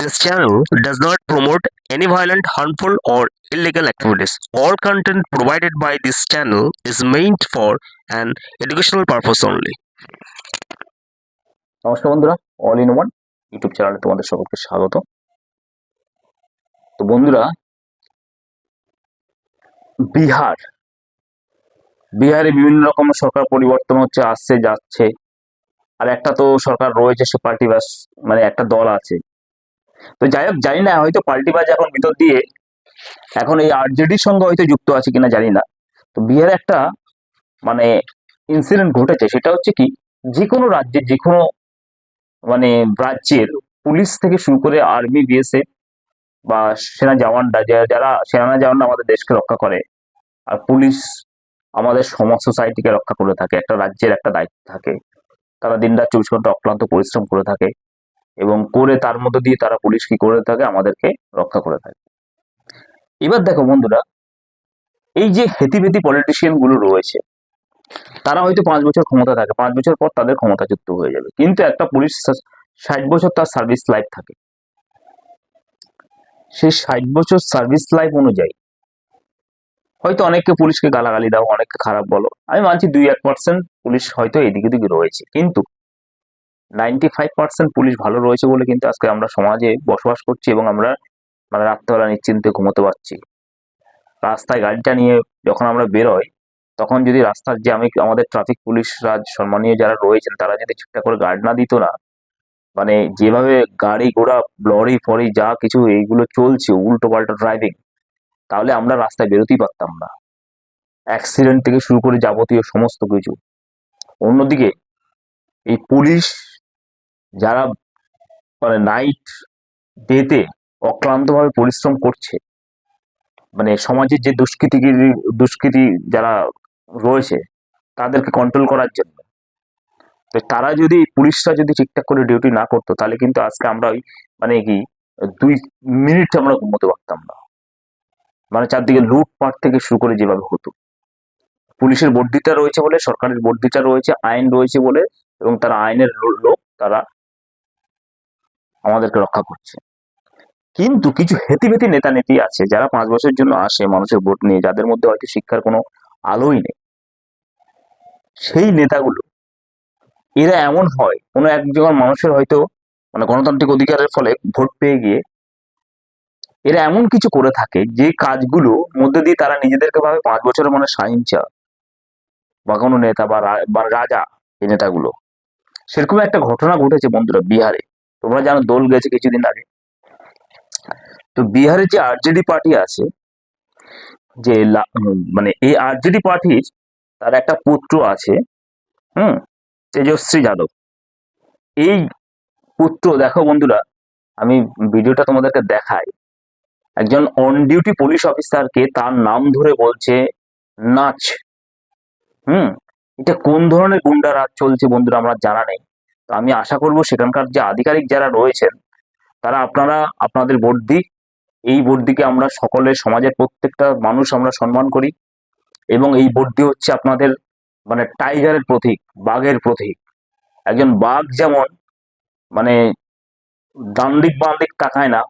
This channel does not promote any violent, harmful, or illegal activities. All content provided by this channel is meant for an educational purpose only. নমস্কার বন্ধুরা all in one YouTube চ্যানেলে তোমাদের সকলকে স্বাগত তো বন্ধুরা বিহার বিহারে বিভিন্ন রকম সরকার পরিবর্তন হচ্ছে আসছে যাচ্ছে আর একটা তো সরকার রয়েছে সে পার্টি মানে একটা দল আছে তো যাই হোক, জানি না, হয়তো পার্টি বাজ এখন ভিতর দিয়ে। এখন এই আরজেডির সঙ্গে হয়তো যুক্ত আছে কিনা জানি না। তো বিহারে একটা মানে ইনসিডেন্ট ঘটেছে, সেটা হচ্ছে কি যে কোনো রাজ্যের যে কোনো মানে রাজ্যের পুলিশ থেকে শুরু করে আর্মি, বিএসএফ বা সেনা জওয়ানরা যারা সেনা জওয়ানরা আমাদের দেশকে রক্ষা করে, আর পুলিশ আমাদের সমাজ সোসাইটিকে রক্ষা করে থাকে, একটা রাজ্যের একটা দায়িত্ব থাকে। তারা দিনরাত চব্বিশ ঘণ্টা অক্লান্ত পরিশ্রম করে থাকে। এবং করে তার মধ্য দিয়ে তারা পুলিশ কি করে থাকে, আমাদেরকে রক্ষা করে থাকে। এবার দেখো বন্ধুরা, এই যে হেতিভেতি পলিটিশিয়ানগুলো রয়েছে, তারা হয়তো পাঁচ বছর ক্ষমতা থাকে, পাঁচ বছর পর তাদের ক্ষমতাচ্যুত হয়ে যাবে। কিন্তু একটা পুলিশ ষাট বছর তার সার্ভিস লাইফ থাকে। সেই ষাট বছর সার্ভিস লাইফ অনুযায়ী, হয়তো অনেককে পুলিশকে গালাগালি দাও, অনেককে খারাপ বলো, আমি মানছি দুই এক পার্সেন্ট পুলিশ হয়তো এদিকে ওদিকে রয়েছে। কিন্তু নাইনটি ফাইভ পার্সেন্ট পুলিশ ভালো রয়েছে বলে কিন্তু আজকে আমরা সমাজে বসবাস করছি এবং আমরা মানে রাত্রেবেলা নিশ্চিন্তে ঘুমোতে পারছি। রাস্তায় গাড়িটা নিয়ে যখন আমরা বেরোই, তখন যদি রাস্তার যে আমি আমাদের ট্রাফিক পুলিশরা সম্মানীয় যারা রয়েছেন, তারা যদি ঠিকঠাক করে গার্ড না দিত না মানে যেভাবে গাড়ি ঘোড়া, লরি, ফরি, যা কিছু এইগুলো চলছে, উল্টো পাল্টা ড্রাইভিং তাহলে আমরা রাস্তায় বেরোতেই পারতাম না। অ্যাক্সিডেন্ট থেকে শুরু করে যাবতীয় সমস্ত কিছু। অন্যদিকে এই পুলিশ যারা মানে নাইট ডেতে অক্লান্তভাবে পরিশ্রম করছে মানে সমাজের যে দুষ্কৃতি দুষ্কৃতি যারা রয়েছে, তাদেরকে কন্ট্রোল করার জন্য। তো তারা যদি, পুলিশরা যদি ঠিকঠাক করে ডিউটি না করতো, তাহলে কিন্তু আজকে আমরা ওই মানে কি, দুই মিনিট আমরা ঘুমোতে পারতাম না। মানে চারদিকে লুটপাট থেকে শুরু করে যেভাবে হতো। পুলিশের বর্ধিতা রয়েছে বলে, সরকারের বর্ধিতা রয়েছে, আইন রয়েছে বলে, এবং তারা আইনের লোক, তারা আমাদেরকে রক্ষা করছে। কিন্তু কিছু হেতিভেতি নেতা নেত্রী আছে যারা পাঁচ বছরের জন্য আসে মানুষের ভোট নিয়ে, যাদের মধ্যে হয়তো শিক্ষার কোনো আলোই নেই। সেই নেতাগুলো, এরা এমন হয়, কোনো একজন মানুষের হয়তো মানে গণতান্ত্রিক অধিকারের ফলে ভোট পেয়ে গিয়ে এরা এমন কিছু করে থাকে যে কাজগুলো মধ্যে দিয়ে তারা নিজেদেরকে ভাবে পাঁচ বছরের মানে সাহিংসা বা কোনো নেতা বা রাজা, এই নেতাগুলো। সেরকম একটা ঘটনা ঘটেছে বন্ধুরা বিহারে। তোমরা জানো দোল গেছে কিছুদিন আগে। তো বিহারে যে আরজেডি পার্টি আছে, যে মানে এই আরজেডি পার্টির তার একটা পুত্র আছে, হুম তেজস্বী যাদব। এই পুত্র, দেখো বন্ধুরা, আমি ভিডিওটা তোমাদেরকে দেখাই। একজন অন ডিউটি পুলিশ অফিসারকে তার নাম ধরে বলছে, নাচ। হুম, এটা কোন ধরনের গুন্ডা রাজ চলছে বন্ধুরা, আমরা জানা নেই। তো আমি আশা করব সেখানকার যে আধিকারিক যারা রয়েছেন, তারা আপনারা আপনাদের দিক। এই ভোট দিকে আমরা সকলে, সমাজের প্রত্যেকটা মানুষ আমরা সম্মান করি এবং এই ভোটটি হচ্ছে আপনাদের মানে টাইগারের প্রতীক, বাঘের প্রতীক। একজন বাঘ যেমন মানে ডান দিক বাম দিক তাকায় না,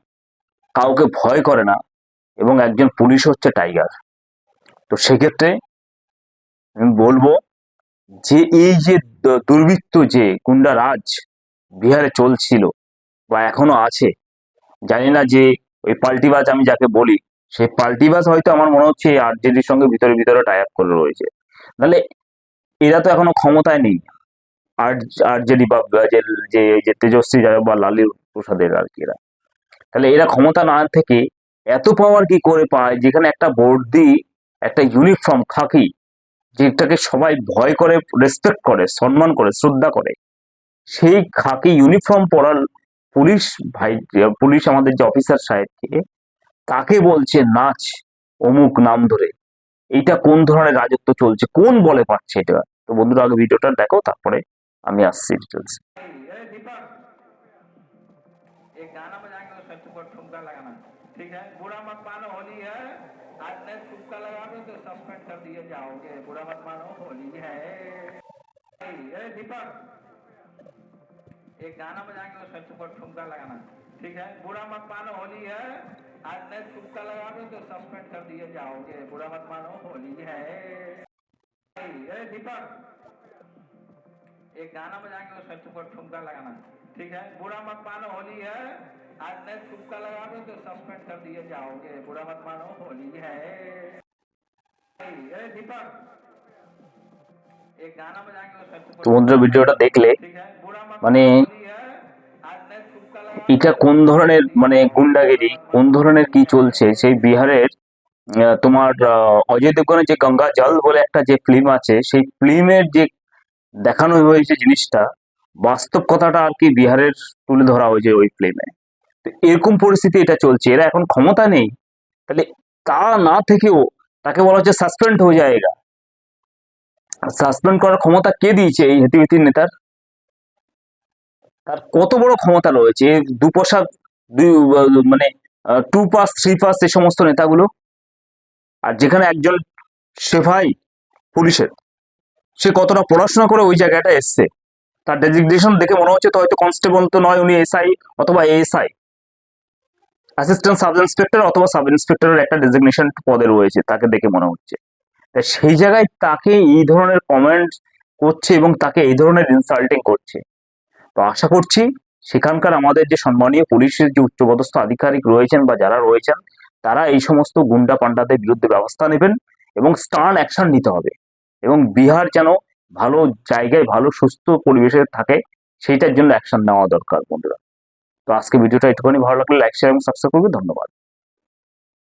কাউকে ভয় করে না এবং একজন পুলিশ হচ্ছে টাইগার। তো সেক্ষেত্রে আমি বলব যে এই যে দুর্বৃত্ত যে গুন্ডা রাজ বিহারে চলছিল বা এখনও আছে, জানি না যে ওই পাল্টিবাজ আমি যাকে বলি সেই পাল্টিবাজ হয়তো আমার মনে হচ্ছে এই আরজেডির সঙ্গে ভিতরে ভিতরে টাই আপ করে রয়েছে। নাহলে এরা তো এখনও ক্ষমতায় নেই। আর আরজেডি বা যে যে তেজস্বী যাদব বা লালি প্রসাদের আর কি এরা। তাহলে এরা ক্ষমতা না থেকে এত পাওয়ার কি করে পায়? যেখানে একটা বোর্ড বর্দি একটা ইউনিফর্ম খাকি যেটাকে সবাই ভয় করে রেসপেক্ট করে সম্মান করে শ্রদ্ধা করে সেই খাকি ইউনিফর্ম পরার পুলিশ ভাই পুলিশ আমাদের যে অফিসার সাহেবকে তাকে বলছে নাচ অমুক নাম ধরে এইটা কোন ধরনের রাজত্ব চলছে কোন বলে পাচ্ছে এটা তো বন্ধুরা আগে ভিডিওটা দেখো তারপরে আমি আসছি ডিটেলস ए दीपक एक गाना बजाएंगे तो सबसे ऊपर ठुमका लगाना ठीक है बुरा मत मानो होली है आज नहीं ठुमका लगाओगे तो सस्पेंड कर दिए, जाओगे। बुरा मत मानो, होली है। ए दीपक, एक गाना बजाएँगे तो सबसे ऊपर ठुमका लगाना। ठीक है? बुरा मत मानो, होली है। आज नहीं तुक्का लगाओगे तो सस्पेंड कर दिए, जाओगे। बुरा मत मानो, होली है। ए दीपक, एक गाना बजाएँगे उसमें तुमको ठुमका लगाना। ठीक है? बुरा मत मानो, होली है। आज नहीं तुक्का लगाओगे तो सस्पेंड कर दिए जाओगे बुरा मत मानो होली है ए दीपक एक गाना बजाएंगे उसमें तुमको তো বন্ধুরা ভিডিওটা দেখলে ठीक है बुरा मत মানে मानो होली है आज नहीं तुक्का लगाओगे এটা কোন ধরনের মানে গুন্ডাগিরি কোন ধরনের কি চলছে সেই বিহারের আহ, তোমার আহ, অজয় দেবগনের যে গঙ্গা জল বলে একটা যে ফিল্ম আছে সেই ফিল্মের যে দেখানো হয়েছে জিনিসটা বাস্তব কথাটা আর কি বিহারের তুলে ধরা হয়েছে ওই ফিল্মে তো এরকম পরিস্থিতি এটা চলছে। এরা এখন ক্ষমতা নেই। তাহলে তা না থেকেও তাকে বলা হচ্ছে সাসপেন্ড হয়ে যায় যায়গা সাসপেন্ড করার ক্ষমতা কে দিয়েছে এই হেতিবিতির নেতার? তার কত বড় ক্ষমতা রয়েছে? দু দুই মানে টু পাস থ্রি পাস এই সমস্ত নেতাগুলো। আর যেখানে একজন সেফাই পুলিশের, সে কতটা পড়াশোনা করে ওই জায়গাটা এসছে। তার ডেজিগনেশন দেখে মনে হচ্ছে তো হয়তো কনস্টেবল তো নয়, উনি এসআই অথবা এএসআই অ্যাসিস্ট্যান্ট সাব ইন্সপেক্টর অথবা সাব ইন্সপেক্টরের একটা ডেজিগনেশন পদে রয়েছে, তাকে দেখে মনে হচ্ছে। তা সেই জায়গায় তাকে এই ধরনের কমেন্ট করছে এবং তাকে এই ধরনের ইনসাল্টিং করছে। তো আশা করছি সেখানকার আমাদের যে সম্মানীয় পুলিশের যে উচ্চপদস্থ আধিকারিক রয়েছেন বা যারা রয়েছেন, তারা এই সমস্ত গুন্ডা পান্ডাদের বিরুদ্ধে ব্যবস্থা নেবেন এবং স্টার্ন অ্যাকশন নিতে হবে এবং বিহার যেন ভালো জায়গায়, ভালো সুস্থ পরিবেশে থাকে, সেইটার জন্য অ্যাকশন নেওয়া দরকার বন্ধুরা। তো আজকে ভিডিওটা একটুখানি ভালো লাগলে লাইক শেয়ার এবং সাবস্ক্রাইব করবে। ধন্যবাদ।